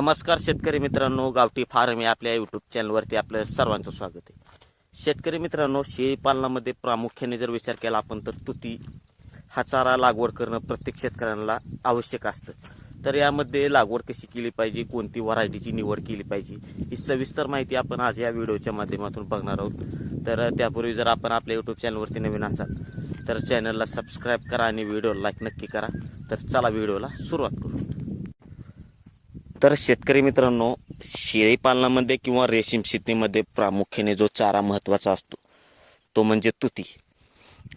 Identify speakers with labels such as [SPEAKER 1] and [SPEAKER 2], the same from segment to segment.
[SPEAKER 1] नमस्कार शेतकरी मित्रांनो गावठी फार्म या आपल्या यूट्यूब चॅनलवरती आपलं सर्वांचं स्वागत आहे. शेतकरी मित्रांनो शेळी पालनामध्ये प्रामुख्याने जर विचार केला आपण तर तुती हा चारा लागवड करणं प्रत्येक शेतकऱ्यांना आवश्यक असतं. तर यामध्ये लागवड कशी केली पाहिजे कोणती व्हरायटीची निवड केली पाहिजे ही सविस्तर माहिती आपण आज या व्हिडिओच्या माध्यमातून बघणार आहोत. तर त्यापूर्वी जर आपण आपल्या यूट्यूब चॅनलवरती नवीन असाल तर चॅनलला सबस्क्राईब करा आणि व्हिडिओ लाईक नक्की करा. तर चला व्हिडिओला सुरुवात करू. तर शेतकरी मित्रांनो शेळी पालनामध्ये किंवा रेशीम शेतीमध्ये प्रामुख्याने जो चारा महत्त्वाचा असतो तो म्हणजे तुती.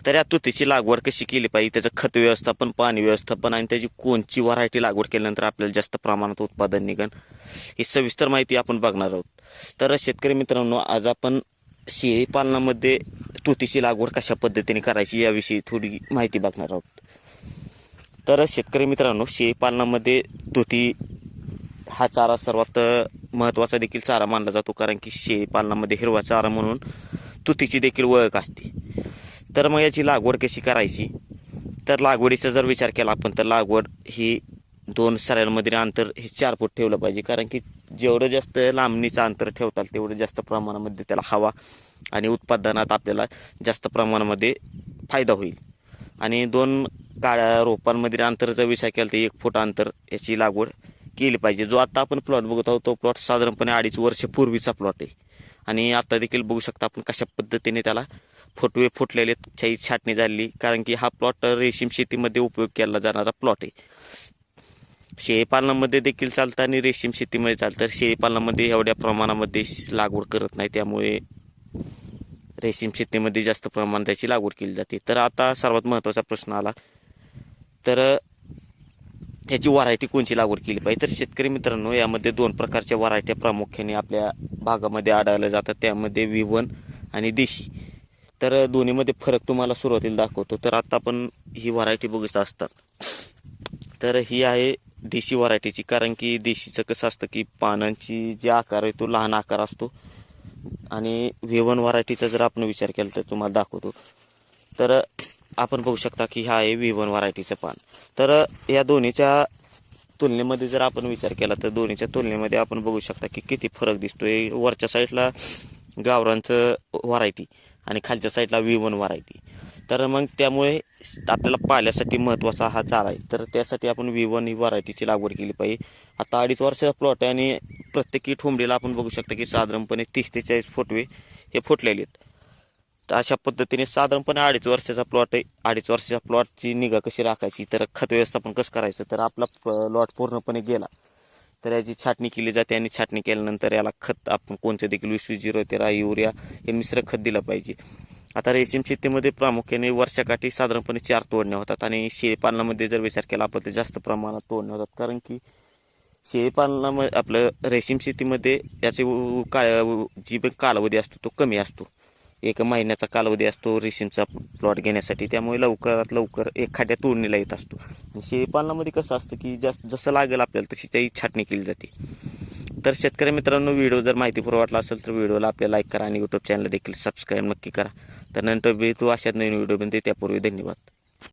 [SPEAKER 1] तर या तुतीची लागवड कशी केली पाहिजे त्याचं खत व्यवस्थापन पाणी व्यवस्थापन आणि त्याची कोणची व्हरायटी लागवड केल्यानंतर आपल्याला जास्त प्रमाणात उत्पादन निघण ही सविस्तर माहिती आपण बघणार आहोत. तर शेतकरी मित्रांनो आज आपण शेळी पालनामध्ये तुतीची लागवड कशा पद्धतीने करायची याविषयी थोडी माहिती बघणार आहोत. तर शेतकरी मित्रांनो शेळी पालनामध्ये तुती हा चारा सर्वात महत्त्वाचा देखील चारा मानला जातो. कारण की शेळी पालनामध्ये हिरवा चारा म्हणून तुतीची देखील ओळख असते. तर मग याची लागवड कशी करायची? तर लागवडीचा जर विचार केला आपण तर लागवड ही दोन सऱ्यांमधील अंतर हे चार फूट ठेवलं पाहिजे. कारण की जेवढं जास्त लांबणीचं अंतर ठेवताल तेवढं जास्त प्रमाणामध्ये त्याला हवा आणि उत्पादनात आपल्याला जास्त प्रमाणामध्ये फायदा होईल. आणि दोन काळ्या रोपांमधील अंतर जर विचार केला तर एक फूट अंतर याची लागवड केली पाहिजे. जो आता आपण प्लॉट बघत आहोत तो प्लॉट साधारणपणे अडीच वर्ष पूर्वीचा प्लॉट आहे. आणि आता देखील बघू शकता आपण कशा पद्धतीने त्याला फुटवे फुटलेले छाई छाटणी झाली कारण की हा प्लॉट रेशीम शेतीमध्ये उपयोग केला जाणारा प्लॉट आहे. शेळीपालनामध्ये देखील चालतं आणि रेशीम शेतीमध्ये चालतं. शेळीपालनामध्ये एवढ्या प्रमाणामध्ये लागवड करत नाही. त्यामुळे रेशीम शेतीमध्ये जास्त प्रमाणात त्याची लागवड केली जाते. तर आता सर्वात महत्त्वाचा प्रश्न आला. तर याची व्हरायटी कोणची लागवड केली पाहिजे? तर शेतकरी मित्रांनो यामध्ये दोन प्रकारच्या व्हरायट्या प्रामुख्याने आपल्या भागामध्ये आढळल्या जातात. त्यामध्ये विवन आणि देशी. तर दोन्हीमध्ये फरक तुम्हाला सुरुवातीला दाखवतो. तर आता आपण ही व्हरायटी बघत असतात तर ही आहे देशी व्हरायटीची. कारण की देशीचं कसं असतं की पानांची जे आकार आहे तो लहान आकार असतो. आणि विवन व्हरायटीचा जर आपण विचार केला तर तुम्हाला दाखवतो. तर आपण बघू शकता की हा आहे व्हेवन व्हरायटीचं पान. तर या दोन्हीच्या तुलनेमध्ये जर आपण विचार केला तर दोन्हीच्या तुलनेमध्ये आपण बघू शकता की किती फरक दिसतोय. वरच्या साईडला गावरांचं व्हरायटी आणि खालच्या साईडला व्हेवन व्हरायटी तर मग त्यामुळे आपल्याला पाल्यासाठी महत्त्वाचा हा चारा आहे. तर त्यासाठी आपण व्हेवन ही व्हरायटीची लागवड केली पाहिजे. आता अडीच वर्षाचा प्लॉट आहे आणि प्रत्येकी ठोंबडीला आपण बघू शकता की साधारणपणे तीस ते चाळीस फुटवे हे फुटलेले आहेत. अशा पद्धतीने साधारणपणे अडीच वर्षाचा प्लॉट आहे. अडीच वर्षाच्या प्लॉटची निगा कशी राखायची तर खत व्यवस्थापन कसं करायचं तर आपला प्लॉट पूर्णपणे गेला. तर याची छाटणी केली जाते आणि छाटणी केल्यानंतर याला खत आपण कोणतं देखील वीस वीस झिरो तेरा युरिया हे मिश्र खत दिलं पाहिजे. आता रेशीम शेतीमध्ये प्रामुख्याने वर्षाकाठी साधारणपणे चार तोडण्या होतात आणि शेळीपालनामध्ये जर विचार केला आपण तर जास्त प्रमाणात तोडण्या होतात. कारण की शेळीपालनामध्ये आपलं रेशीम शेतीमध्ये याचे काळ जी पण कालावधी असतो तो कमी असतो. एक महिन्याचा कालावधी असतो रेशीमचा प्लॉट घेण्यासाठी. त्यामुळे लवकरात लवकर एखाद्या तोडणीला येत असतो. आणि शेळीपालनामध्ये कसं असतं की जास्त जसं लागेल आपल्याला तशी त्याची छाटणी केली जाते. तर शेतकरी मित्रांनो व्हिडिओ जर माहितीपूर्व वाटला असेल तर व्हिडिओला आपल्या लाईक करा आणि यूट्यूब चॅनल देखील सबस्क्राईब नक्की करा. तर नंतर भेटू अशाच नवीन व्हिडिओ बनते त्यापूर्वी धन्यवाद.